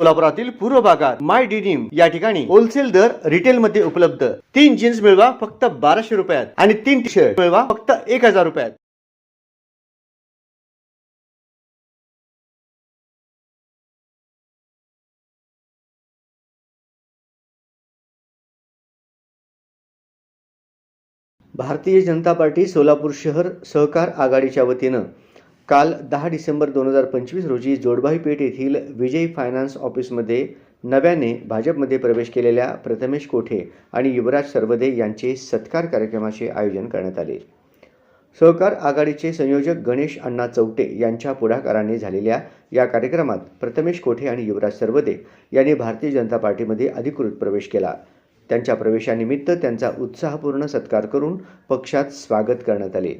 सोलापुरातील पूर्व भागात माय डिनिम या ठिकाणी होलसेल दर रिटेल मध्ये उपलब्ध. तीन जीन्स मिळवा फक्त बाराशे रुपयात आणि तीन टी शर्ट मिळवा फक्त एक हजार रुपयात. भारतीय जनता पार्टी सोलापूर शहर सहकार आघाडीच्या वतीनं काल दहा डिसेंबर दोन हजार पंचवीस रोजी जोडबाई पेठ येथील विजय फायनान्स ऑफिसमध्ये नव्याने भाजपमध्ये प्रवेश केलेल्या प्रथमेश कोठे आणि युवराज सरवदे यांचे सत्कार कार्यक्रमाचे आयोजन करण्यात आले. सहकार आघाडीचे संयोजक गणेश अण्णा चौटे यांच्या पुढाकाराने झालेल्या या कार्यक्रमात प्रथमेश कोठे आणि युवराज सरवदे यांनी भारतीय जनता पार्टीमध्ये अधिकृत प्रवेश केला. त्यांच्या प्रवेशानिमित्त त्यांचा उत्साहपूर्ण सत्कार करून पक्षात स्वागत करण्यात आले.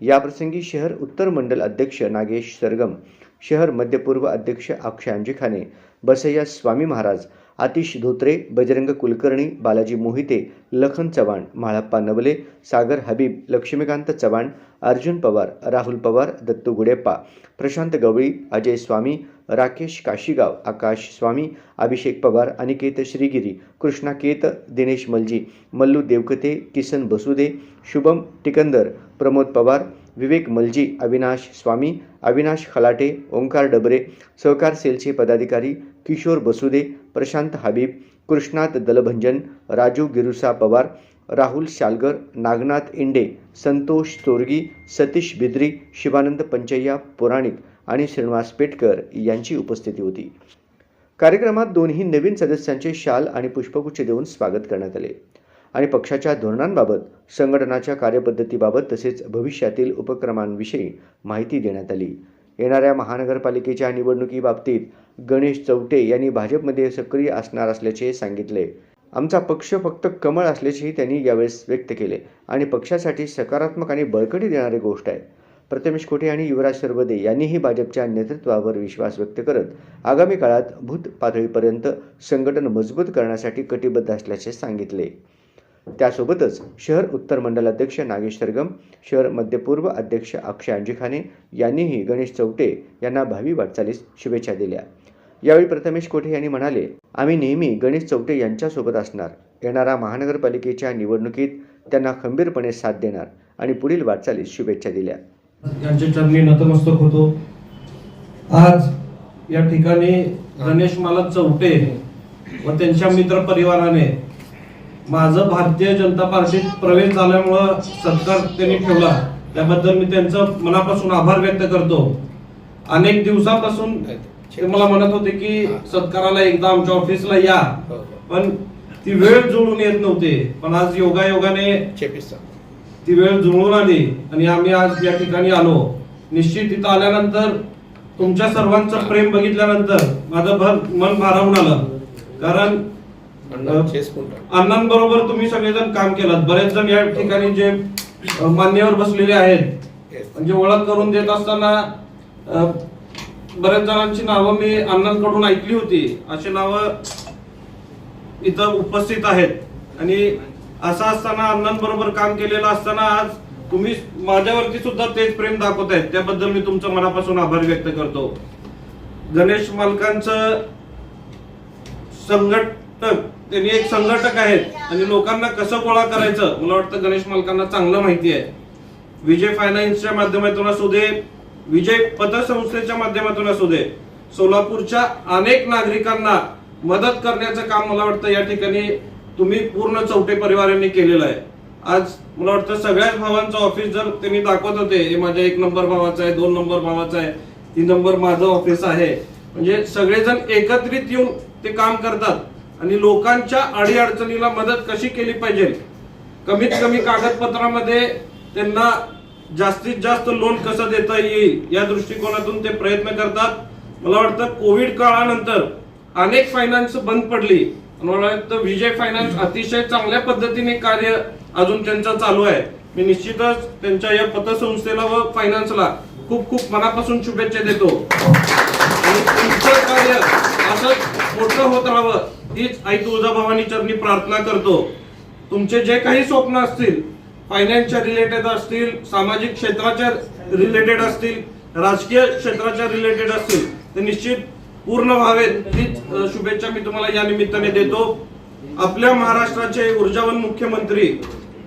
याप्रसंगी शहर उत्तर मंडल अध्यक्ष नागेश सरगम शहर मध्यपूर्व अध्यक्ष अक्षय अंजिखाने बसय्या स्वामी महाराज आतिश धोत्रे बजरंग कुलकर्णी बालाजी मोहिते लखन चव्हाण म्हाळप्पा नवले सागर हबीब लक्ष्मीकांत चव्हाण अर्जुन पवार राहुल पवार दत्तू गुडेप्पा प्रशांत गवळी अजय स्वामी राकेश काशीगाव आकाश स्वामी अभिषेक पवार अनिकेत श्रीगिरी कृष्णा केत दिनेश मलजी मल्लू देवकते किसन बसुदे शुभम टिकंदर प्रमोद पवार विवेक मलजी अविनाश स्वामी अविनाश खलाटे ओंकार डबरे सहकार सेलचे पदाधिकारी किशोर बसुदे प्रशांत हबीब कृष्णात दलभंजन राजू गिरुसा पवार राहुल शालगर नागनाथ इंडे संतोष चोरगी सतीश बिद्री शिवानंद पंचय्या पुराणिक आणि श्रीनिवास पेटकर यांची उपस्थिती होती. कार्यक्रमात दोन्ही नवीन सदस्यांचे शाल आणि पुष्पगुच्छ देऊन स्वागत करण्यात आले. आणि पक्षाच्या धोरणांबाबत संघटनाच्या कार्यपद्धतीबाबत तसेच भविष्यातील उपक्रमांविषयी माहिती देण्यात आली. येणाऱ्या महानगरपालिकेच्या निवडणुकीबाबतीत गणेश चौटे यांनी भाजपमध्ये सक्रिय असणार असल्याचे सांगितले. आमचा पक्ष फक्त कमळ असल्याचेही त्यांनी यावेळेस व्यक्त केले आणि पक्षासाठी सकारात्मक आणि बळकटी देणारी गोष्ट आहे. प्रथमेश कोठे आणि युवराज सरवदे यांनीही भाजपच्या नेतृत्वावर विश्वास व्यक्त करत आगामी काळात भूत पातळीपर्यंत संघटन मजबूत करण्यासाठी कटिबद्ध असल्याचे सांगितले. त्यासोबतच शहर उत्तर मंडल अध्यक्ष नागेश सरगम शहर मध्यपूर्व अध्यक्ष अक्षय अंजिखाने यांनीही गणेश चौटे यांना भावी वाटचालीस शुभेच्छा दिल्या. यावेळी प्रथमेश कोठे यांनी म्हणाले आम्ही नेहमी गणेश चौटे यांच्यासोबत असणार. येणाऱ्या महानगरपालिकेच्या निवडणुकीत त्यांना खंबीरपणे साथ देणार आणि पुढील वाटचालीस शुभेच्छा दिल्या. यांचे चरणी नतमस्तक होतो. आज या ठिकाणी गणेश मालक चौटे व त्यांच्या मित्र परिवाराने माझं भारतीय जनता पार्टीत प्रवेश झाल्यामुळं सत्कार त्यांनी ठेवला त्याबद्दल मी त्यांचं मनापासून आभार व्यक्त करतो. अनेक दिवसापासून ते मला म्हणत होते की सत्काराला एकदा आमच्या ऑफिसला या. पण ती वेळ जुळून येत नव्हते. पण आज योगायोगाने ती वेळ जुळून आली आणि आम्ही आज या ठिकाणी आलो. निश्चित इथं आल्यानंतर तुमच्या सर्वांचं प्रेम बघितल्यानंतर माझं भर मन भारावून आलं. कारण अण्णांबरोबर तुम्ही सगळेजण काम केलं बरेच जण या ठिकाणी जे मान्यवर बसलेले आहेत म्हणजे ओळख करून देत असताना बऱ्याच जणांची नावं मी अण्णांकडून ऐकली होती. अशी नावं इथं उपस्थित आहेत. आणि असं असताना अण्णांबरोबर काम केलेलं असताना आज तुम्ही माझ्यावरती सुद्धा तेच प्रेम दाखवतायत त्याबद्दल मी तुमचं मनापासून आभार व्यक्त करतो. गणेश मालकांचं संघटक त्यांनी एक संघटक आहेत. आणि लोकांना कसं गोळा करायचं? मला वाटतं गणेश मालकांना चांगलं माहिती आहे. विजय फायनान्सच्या माध्यमातून असू दे विजय पतसंस्थेच्या माध्यमातून असू दे सोलापूरच्या अनेक नागरिकांना मदत करण्याचं काम मला वाटतं या ठिकाणी तुम्ही पूर्ण चौटे परिवारांनी केलेलं आहे. आज मला वाटतं सगळ्याच भावांचं ऑफिस जर त्यांनी दाखवत होते हे माझ्या एक नंबर भावाचं आहे दोन नंबर भावाचं आहे तीन नंबर माझं ऑफिस आहे. म्हणजे सगळेजण एकत्रित येऊन ते काम करतात. आणि लोकांच्या अडीअडचणीला मदत कशी केली पाहिजे? कमीत कमी कागदपत्रामध्ये त्यांना जास्तीत जास्त लोन कसं देता येईल या दृष्टिकोनातून ते प्रयत्न करतात. मला वाटतं कोविड काळानंतर अनेक फायनान्स बंद पडली. मला वाटतं विजय फायनान्स अतिशय चांगल्या पद्धतीने कार्य अजून त्यांचं चालू आहे. मी निश्चितच त्यांच्या या पतसंस्थेला व फायनान्सला खूप खूप मनापासून शुभेच्छा देतो. आणि तुमचं कार्य असंच मोठं होत राहावं. हीच आई तुळजाभवानी चरणी प्रार्थना करतो. तुमचे जे काही स्वप्न असतील फायनान्सच्या रिलेटेड असतील सामाजिक क्षेत्राच्या रिलेटेड असतील राजकीय क्षेत्राच्या रिलेटेड असतील ते निश्चित पूर्ण व्हावेत. हीच शुभेच्छा मी तुम्हाला या निमित्ताने देतो. आपल्या महाराष्ट्राचे ऊर्जावन मुख्यमंत्री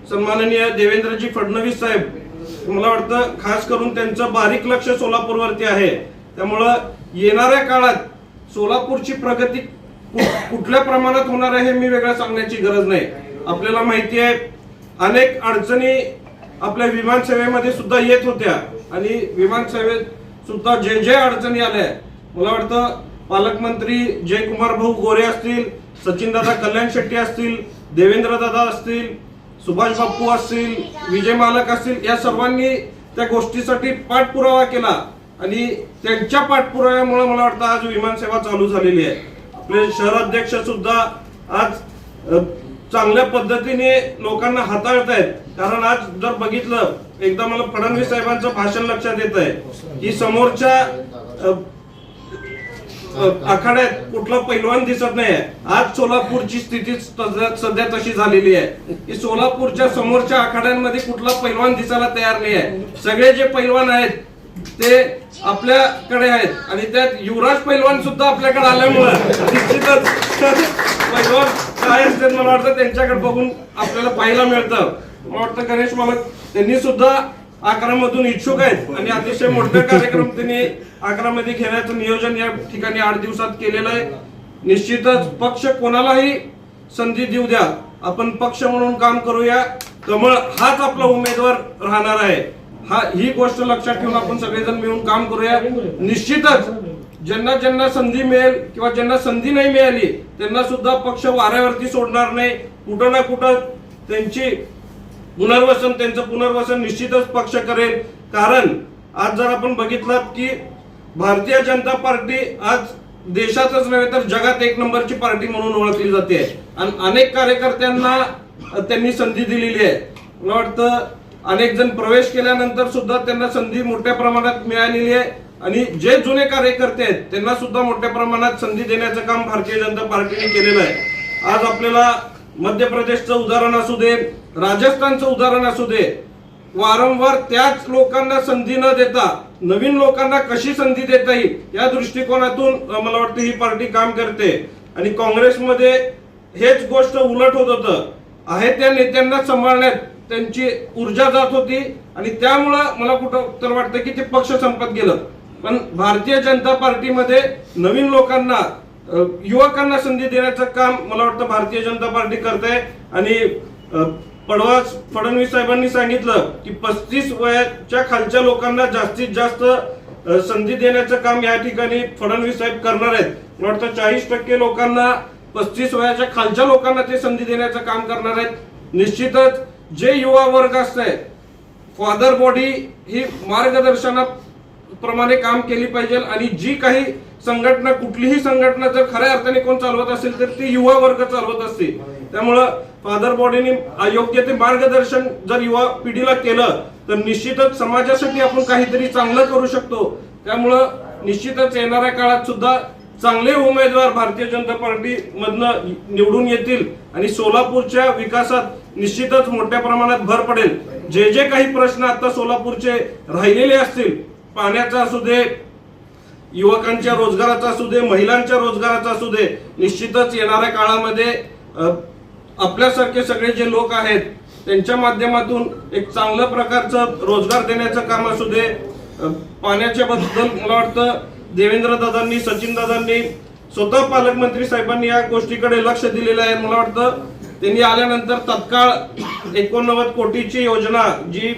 सन्माननीय देवेंद्रजी फडणवीस साहेब मला वाटतं खास करून त्यांचं बारीक लक्ष सोलापूरवरती आहे. त्यामुळं येणाऱ्या काळात सोलापूरची प्रगती कुठल्या प्रमाणात होणार आहे हे मी वेगळं सांगण्याची गरज नाही. आपल्याला माहिती आहे अनेक अडचणी आपल्या विमान सेवेमध्ये सुद्धा येत होत्या. आणि विमान सेवेत सुद्धा जे जे अडचणी आल्या मला वाटतं पालकमंत्री जयकुमार भाऊ गोरे असतील सचिन दादा कल्याण शेट्टी असतील देवेंद्र दादा असतील सुभाष बाप्पू असतील विजय मालक असतील या सर्वांनी त्या गोष्टीसाठी पाठपुरावा केला. आणि त्यांच्या पाठपुराव्यामुळे मला वाटतं आज विमानसेवा चालू झालेली आहे. आपले शहराध्यक्ष सुद्धा आज चांगल्या पद्धतीने लोकांना हाताळत आहेत कारण आज जर बघितलं एकदा मला फडणवीस साहेबांचं भाषण लक्षात येत आहे की समोरच्या आखाड्यात कुठला पैलवान दिसत नाही आज सोलापूरची स्थिती सध्या- सध्या तशी झालेली आहे. की सोलापूरच्या समोरच्या आखाड्यांमध्ये कुठला पैलवान दिसायला तयार नाही आहे सगळे जे पैलवान आहेत ते आपल्याकडे आहेत. आणि त्यात युवराज पैलवान सुद्धा आपल्याकडे आल्यामुळं निश्चितच पैलवान काय असते मला वाटतं त्यांच्याकडे बघून आपल्याला पाहायला मिळतं. मला वाटतं गणेश मालक त्यांनी सुद्धा आग्रामधून इच्छुक आहेत. आणि अतिशय मोठा कार्यक्रम त्यांनी आग्रामध्ये घेण्याचं नियोजन या ठिकाणी आठ दिवसात केलेलं आहे. निश्चितच पक्ष कोणालाही संधी देऊ द्या. आपण पक्ष म्हणून काम करूया. कमळ हाच आपला उमेदवार राहणार आहे. हा ही गोष्ट लक्षात ठेवून आपण सगळेजण मिळून काम करूया. निश्चितच ज्यांना ज्यांना संधी मिळेल किंवा ज्यांना संधी नाही मिळाली त्यांना सुद्धा पक्ष वाऱ्यावरती सोडणार नाही. कुठं ना कुठं त्यांची पुनर्वसन त्यांचं पुनर्वसन निश्चितच पक्ष करेल. कारण आज जर आपण बघितलं की भारतीय जनता पार्टी आज देशातच नव्हे तर जगात एक नंबरची पार्टी म्हणून ओळखली जाते. आणि अनेक कार्यकर्त्यांना त्यांनी संधी दिलेली आहे. मला वाटतं अनेक जण प्रवेश केल्यानंतर सुद्धा त्यांना संधी मोठ्या प्रमाणात मिळालेली आहे. आणि जे जुने कार्यकर्ते आहेत त्यांना सुद्धा मोठ्या प्रमाणात संधी देण्याचं काम भारतीय जनता पार्टीने केलेलं आहे. आज आपल्याला मध्य प्रदेशचं उदाहरण असू दे राजस्थानचं उदाहरण असू दे वारंवार त्याच लोकांना संधी न देता नवीन लोकांना कशी संधी देता येईल या दृष्टिकोनातून मला वाटतं ही पार्टी काम करते. आणि काँग्रेसमध्ये हेच गोष्ट उलट होत होतं. आहे त्या नेत्यांना सांभाळण्यात त्यांची ऊर्जा जात होती आणि त्यामुळं मला कुठं तर वाटतं की ते पक्ष संपत गेलं. पण भारतीय जनता पार्टीमध्ये नवीन लोकांना युवकांना संधी देण्याचं काम मला वाटतं भारतीय जनता पार्टी करते आणि पडवास फडणवीस साहेबांनी सांगितलं की पस्तीस वयाच्या खालच्या लोकांना जास्तीत जास्त संधी देण्याचं काम या ठिकाणी फडणवीस साहेब करणार आहेत. मला वाटतं चाळीस टक्के लोकांना पस्तीस वयाच्या खालच्या लोकांना ते संधी देण्याचं काम करणार आहेत. निश्चितच जे युवा वर्ग असतंय फादर बॉडी ही मार्गदर्शना प्रमाणे काम केली पाहिजे आणि जी काही संघटना कुठलीही संघटना जर खऱ्या अर्थाने कोण चालवत असेल तर ती युवा वर्ग चालवत असते. त्यामुळं फादर बॉडीने योग्य ते मार्गदर्शन जर युवा पिढीला केलं तर निश्चितच समाजासाठी आपण काहीतरी चांगलं करू शकतो. त्यामुळं निश्चितच येणाऱ्या काळात सुद्धा चांगले उमेदवार भारतीय जनता पार्टी मधनं निवडून येतील आणि सोलापूरच्या विकासात निश्चितच मोठ्या प्रमाणात भर पडेल. जे जे काही प्रश्न आता सोलापूरचे राहिलेले असतील पाण्याचा असू दे युवकांच्या रोजगाराचा असू दे महिलांच्या रोजगाराचा असू दे निश्चितच येणाऱ्या काळामध्ये आपल्यासारखे सगळे जे लोक आहेत त्यांच्या माध्यमातून एक चांगल्या प्रकारचं रोजगार देण्याचं काम असू दे. पाण्याच्या बद्दल मला वाटतं देवेंद्र दादांनी सचिन दादांनी स्वतः पालकमंत्री साहेबांनी या गोष्टीकडे लक्ष दिलेलं आहे. मला वाटतं त्यांनी आल्यानंतर तत्काळ एकोणनव्वद कोटीची योजना जी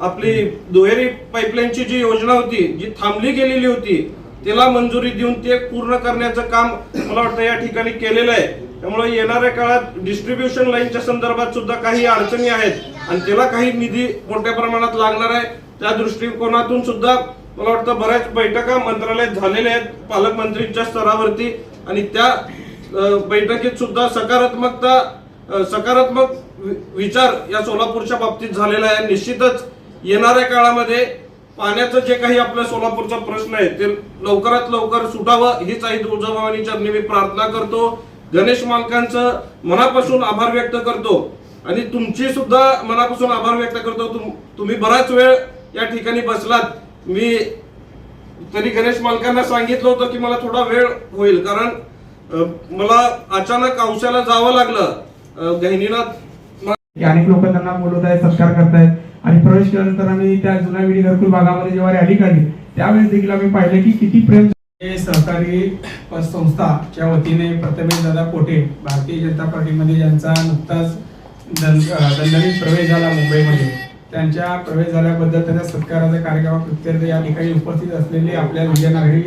आपली दुहेरी पाईपलाईनची जी योजना होती जी थांबली गेलेली होती त्याला मंजुरी देऊन ते पूर्ण करण्याचं काम मला वाटतं या ठिकाणी केलेलं आहे. त्यामुळे येणाऱ्या काळात डिस्ट्रीब्युशन लाईनच्या संदर्भात सुद्धा काही अडचणी आहेत आणि त्याला काही निधी मोठ्या प्रमाणात लागणार आहे. त्या दृष्टिकोनातून सुद्धा मला वाटतं बऱ्याच बैठका मंत्रालयात झालेल्या आहेत पालकमंत्रीच्या स्तरावरती. आणि त्या बैठकीत सुद्धा सकारात्मकता सकारात्मक विचार या सोलापूरच्या बाबतीत झालेला आहे. निश्चितच येणाऱ्या काळामध्ये पाण्याचं जे काही आपल्या सोलापूरचा प्रश्न आहे ते लवकरात लवकर सुटावं हीच आई तुळजाभवानी चरणी मी प्रार्थना करतो. गणेश मालकांचं मनापासून आभार व्यक्त करतो. आणि तुमची सुद्धा मनापासून आभार व्यक्त करतो. तुम- तुम्ही बराच वेळ या ठिकाणी बसलात. मी तरी गणेश मालकांना सांगितलं होतं की मला थोडा वेळ होईल कारण मला अचानक औषधाला जावं लागलं. गहिनीनाथ अनेक लोक त्यांना बोलवत आहेत सत्कार करतायत. आणि प्रवेश केल्यानंतर आम्ही त्या जुन्या विडी घरकुल भागामध्ये जेव्हा रॅली काढली त्यावेळेस देखील आम्ही पाहिलं की किती प्रेम सहकारी संस्थाच्या वतीने प्रथमेश दादा कोटे भारतीय जनता पार्टीमध्ये ज्यांचा नुकताच दं- दणदणीत प्रवेश झाला मुंबईमध्ये त्यांच्या प्रवेश झाल्याबद्दल त्यांच्या सत्काराचा कार्यक्रम प्रत्यर्थ या ठिकाणी उपस्थित असलेले आपल्या विजय नागरी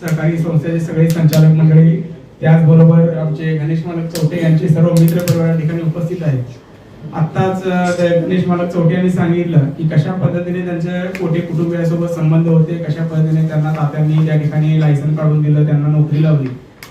सहकारी संस्थेचे सगळे संचालक मंडळी त्याचबरोबर आमचे गणेश मालक चौटे यांचे सर्व मित्र परिवार ठिकाणी उपस्थित आहेत. आत्ताच गणेश मालक चौटे यांनी सांगितलं की कशा पद्धतीने त्यांचे कोटे कुटुंबियासोबत संबंध होते कशा पद्धतीने त्यांना तात्यांनी त्या ठिकाणी लायसन काढून दिलं त्यांना नोकरी लावली.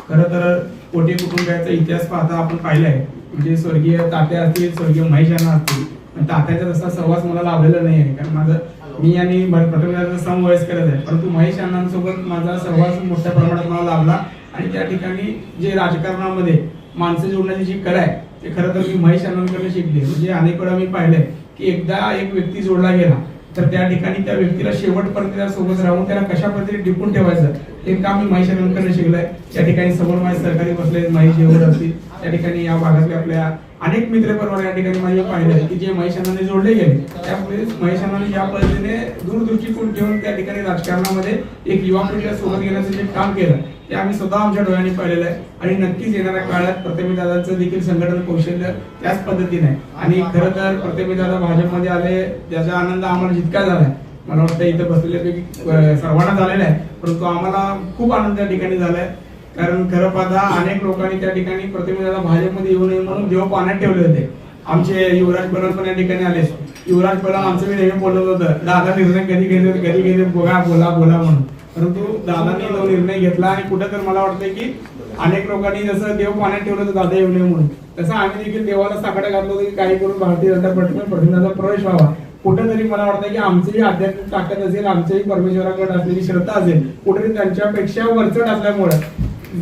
खरं तर कोटे कुटुंबियाचा इतिहास पाहता आपण पाहिलाय म्हणजे स्वर्गीय तात्या असतील स्वर्गीय महेश यांना असतील तात्याचा तसा सहवास मला लाभलेला नाही आहे. कारण माझं मी आणि प्रथम समवयस्करच आहे. परंतु महेश अण्णांसोबत माझा सहवास मोठ्या प्रमाणात मला लाभला. आणि त्या ठिकाणी जे राजकारणामध्ये माणसं जोडण्याची जी कला आहे ते खरं तर मी महेश अण्णांकडे शिकले. म्हणजे अनेक वेळा मी पाहिलंय की एकदा एक व्यक्ती जोडला गेला तर त्या ठिकाणी त्या व्यक्तीला शेवटपर्यंत त्या सोबत राहून त्याला कशा पद्धतीने टिपून ठेवायचं हे काम मी महेश आनंदकडे शिकलंय. त्या ठिकाणी समोर माझे सरकारी बसले महेश जेवण असतील त्या ठिकाणी या भागातल्या आपल्या अनेक मित्र परिवार या ठिकाणी माझे पाहिले की जे महेश जोडले गेले. त्यामुळे महेश अण्णांनी या पद्धतीने दूरदृष्टीकोन ठेवून त्या ठिकाणी राजकारणामध्ये एक युवा पिढीला सोबत घेण्याचं जे काम केलं ते आम्ही स्वतः आमच्या डोळ्यांनी पाहिलेलं आहे. आणि नक्कीच येणाऱ्या काळात प्रतिमेदादाचं देखील संघटन कौशल्य त्याच पद्धतीने आहे. आणि खरं तर प्रतिमी दादा भाजपमध्ये आले त्याचा आनंद आम्हाला जितका झालाय मला वाटतं इथं बसलेल्यापैकी सर्वांना झालेला आहे. परंतु आम्हाला खूप आनंद त्या ठिकाणी झालाय कारण खरं पाहता अनेक लोकांनी त्या ठिकाणी प्रतिमेला भाजपमध्ये येऊ नये म्हणून देव पाण्यात ठेवले होते. आमचे युवराज बलम पण या ठिकाणी आले युवराज बलम आमचं मी नेहमी बोलत होतं दादा निर्णय कधी घेते कधी घेते बघा बोला बोला म्हणून. परंतु दादांनी तो निर्णय घेतला आणि कुठं तर मला वाटतं की अनेक लोकांनी जसं देव पाण्यात ठेवलं होतं दादा येऊ नये म्हणून. तसं आम्ही देखील देवाला साकडं घातलं होतं की काही करून भारतीय जनता पार्टीमध्ये प्रतिनिधाचा प्रवेश व्हावा. कुठेतरी मला वाटतं की आमचीही आध्यात्मिक ताकद असेल आमचीही परमेश्वराकडे असलेली श्रद्धा असेल कुठेतरी त्यांच्यापेक्षा वरचढ असल्यामुळे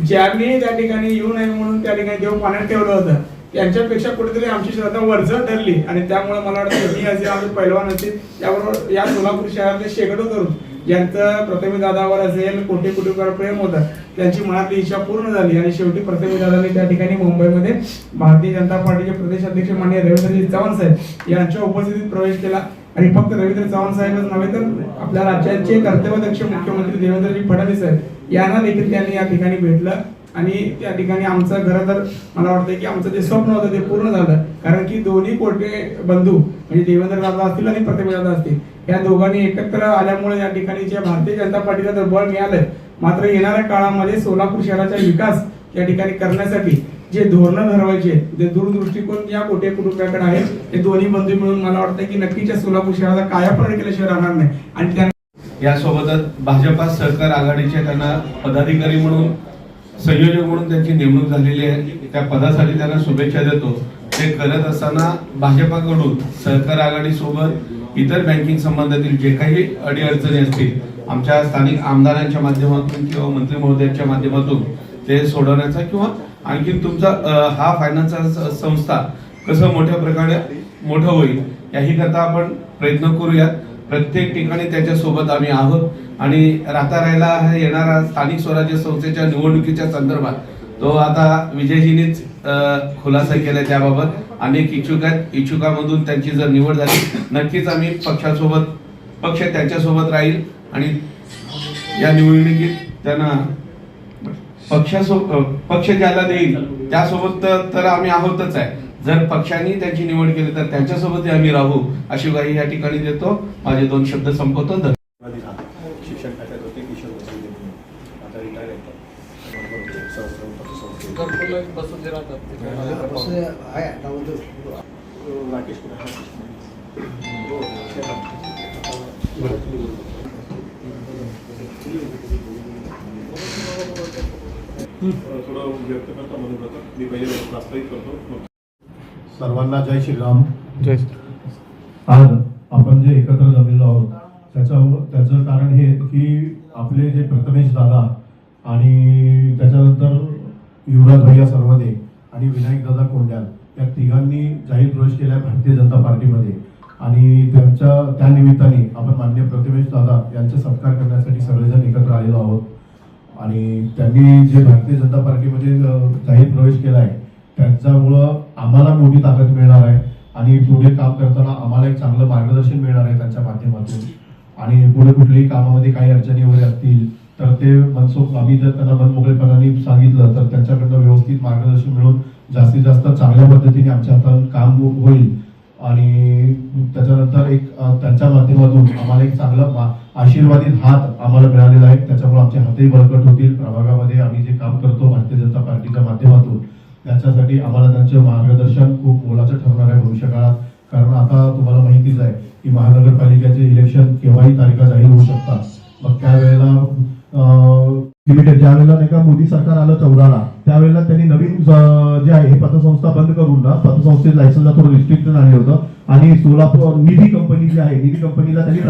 ज्यांनी त्या ठिकाणी येऊ नये म्हणून त्या ठिकाणी देव पाण्यात ठेवलं होतं त्यांच्यापेक्षा कुठेतरी आमची श्रद्धा वरचढ ठरली. आणि त्यामुळे मला वाटतं मी असेल आमचे पैलवान असतील त्याबरोबर या सोलापूर शहरातले शेकडो तरुण ज्यांचं प्रतिमी दादावर असेल कोटी कुटुंबावर प्रेम होतं त्यांची मनातली इच्छा पूर्ण झाली. आणि शेवटी प्रतिमी दादाने त्या ठिकाणी मुंबईमध्ये भारतीय जनता पार्टीचे प्रदेश अध्यक्ष माननीय रवींद्रजी चव्हाण साहेब यांच्या उपस्थितीत प्रवेश केला. आणि फक्त रवींद्र चव्हाण साहेबच नव्हे तर आपल्या राज्याचे कर्तव्यदक्ष मुख्यमंत्री देवेंद्रजी फडणवीस साहेब यांना देखील त्यांनी या ठिकाणी भेटलं. आणि त्या ठिकाणी आमचं खरं तर मला वाटतं की आमचं जे स्वप्न होतं ते पूर्ण झालं. कारण की दोन्ही कोटे बंधू म्हणजे देवेंद्र दादा असतील आणि प्रतिमा दादा असतील या दोघांनी एकत्र आल्यामुळे या ठिकाणी जे भारतीय जनता पार्टीला तर बळ मिळालं. मात्र येणाऱ्या काळामध्ये सोलापूर शहराचा विकास या ठिकाणी करण्यासाठी जे धोरणं ठरवायचे जे दूरदृष्टिकोन या कोटे कुटुंबाकडे आहे ते दोन्ही बंधू मिळून मला वाटतं की नक्कीच्या सोलापूर शहराचा कायापालट केल्याशिवाय राहणार नाही. आणि त्या यासोबतच भाजपा सहकार आघाडीचे त्यांना पदाधिकारी म्हणून संयोजक म्हणून त्यांची नेमणूक झालेली आहे. त्या पदासाठी त्यांना शुभेच्छा देतो. ते करत असताना भाजपाकडून सहकार आघाडीसोबत इतर बँकिंग संबंधातील जे काही अडीअडचणी असतील आमच्या स्थानिक आमदारांच्या माध्यमातून किंवा मंत्री महोदयांच्या माध्यमातून ते सोडवण्याचा किंवा आणखी तुमचा हा फायनान्स संस्था कसं मोठ्या प्रकारे मोठं होईल याही करता आपण प्रयत्न करूयात. प्रत्येक ठिकाणी त्याच्यासोबत आम्ही आहोत. आणि राहता राहिला येणारा स्थानिक स्वराज्य संस्थेच्या निवडणुकीच्या संदर्भात तो आता विजयजीनीच खुलासा केला त्याबाबत. अनेक इच्छुक आहेत. इच्छुकामधून त्यांची जर निवड झाली नक्कीच आम्ही पक्षासोबत पक्ष त्यांच्यासोबत राहील. आणि या निवडणुकीत त्यांना पक्षासोबत पक्ष ज्याला देईल त्यासोबत तर- तर आम्ही आहोतच आहे. जर पक्षाने त्यांची निवड केली तर त्यांच्यासोबतही आम्ही राहू अशी ग्वाही या ठिकाणी देतो. माझे दोन शब्द संपवतो. धन्यवाद. शिक्षण खात्यात होते किशोर आता रिटायर थोडं व्यक्त करता म्हणून मी पहिले प्रास्ताविक करतो. सर्वांना जय श्रीराम. आज आपण जे एकत्र जमलेलो आहोत त्याचं त्याचं कारण हे की आपले जे प्रथमेश दादा आणि त्याच्यानंतर युवराज भैया सर्वदे आणि विनायक दादा कोंड्याल या तिघांनी जाहीर प्रवेश केला आहे भारतीय जनता पार्टीमध्ये. आणि त्यांच्या त्या निमित्ताने आपण मान्य प्रतिमेश दादा यांचा सत्कार करण्यासाठी सगळेजण एकत्र आलेलो आहोत. आणि त्यांनी जे भारतीय जनता पार्टीमध्ये जाहीर प्रवेश केला आहे त्यांच्यामुळं आम्हाला मोठी ताकद मिळणार आहे आणि पुढे काम करताना आम्हाला एक चांगलं मार्गदर्शन मिळणार आहे त्यांच्या माध्यमातून. आणि पुढे कुठल्याही कामामध्ये काही अडचणी वगैरे असतील तर ते मनसोख आम्ही जर त्यांना मनमोकळेपणाने सांगितलं तर त्यांच्याकडनं व्यवस्थित मार्गदर्शन मिळून जास्तीत जास्त चांगल्या पद्धतीने आमच्या हातात काम हो-, होईल. आणि त्याच्यानंतर एक त्यांच्या माध्यमातून आम्हाला एक चांगला आशीर्वादित हात आम्हाला मिळालेला आहे. त्याच्यामुळे आमचे हातही बळकट होतील. प्रभागामध्ये आम्ही जे काम करतो भारतीय जनता पार्टीच्या माध्यमातून. त्याच्यासाठी आम्हाला त्यांचे मार्गदर्शन खूप मोलाचं ठरणार आहे भविष्यकाळात. कारण आता तुम्हाला माहितीच आहे की महानगरपालिकेचे इलेक्शन केव्हाही तारखा जाहीर होऊ शकतात. मग त्यावेळेला लिमिटेड ज्यावेळेला नाही का मोदी सरकार आलं चौदाला त्यावेळेला त्यांनी नवीन जे आहे हे पतसंस्था बंद करून ना पतसंस्थेत लायसन्सला थोडं रिस्ट्रिक्शन आणलं होतं. आणि सोलापूर निधी कंपनी जी आहे निधी कंपनीला त्यांनी